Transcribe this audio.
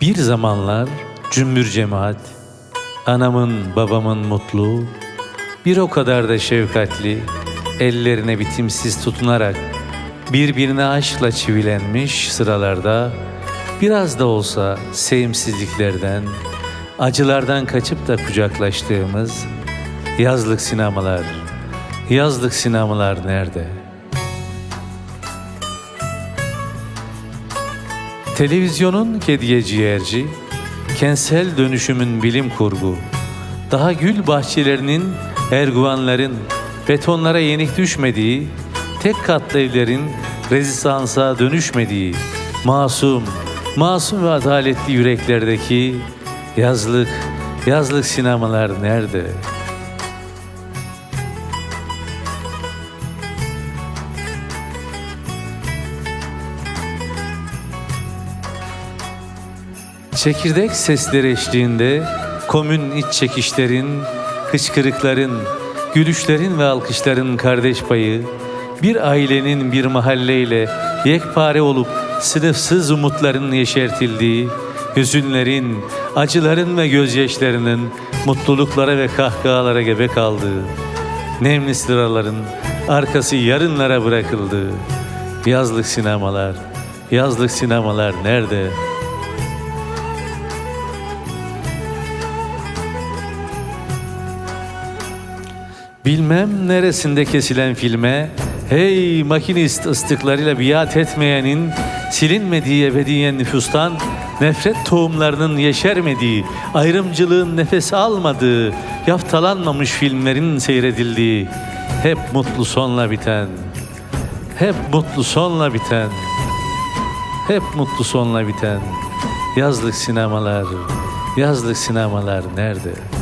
Bir zamanlar cümbür cemaat, anamın babamın mutlu, bir o kadar da şefkatli, ellerine bitimsiz tutunarak birbirine aşkla çivilenmiş sıralarda biraz da olsa sevimsizliklerden, acılardan kaçıp da kucaklaştığımız yazlık sinemalar, yazlık sinemalar nerede? Televizyonun kediye ciğerci, kentsel dönüşümün bilim kurgu, daha gül bahçelerinin, erguvanların, betonlara yenik düşmediği, tek katlı evlerin rezistansa dönüşmediği, masum, masum ve adaletli yüreklerdeki yazlık, yazlık sinemalar nerede? Çekirdek sesleri eşliğinde komün iç çekişlerin, hıçkırıkların, gülüşlerin ve alkışların kardeş payı, bir ailenin bir mahalleyle yekpare olup sınıfsız umutların yeşertildiği, hüzünlerin, acıların ve gözyaşlarının mutluluklara ve kahkahalara gebe kaldığı, nemli sıraların arkası yarınlara bırakıldığı, yazlık sinemalar, yazlık sinemalar nerede?'' Bilmem neresinde kesilen filme Hey makinist ıslıklarıyla biat etmeyenin Silinmediği ebediyen nüfustan Nefret tohumlarının yeşermediği Ayrımcılığın nefes almadığı Yaftalanmamış filmlerin seyredildiği Hep mutlu sonla biten Hep mutlu sonla biten Hep mutlu sonla biten Yazlık sinemalar Yazlık sinemalar nerede?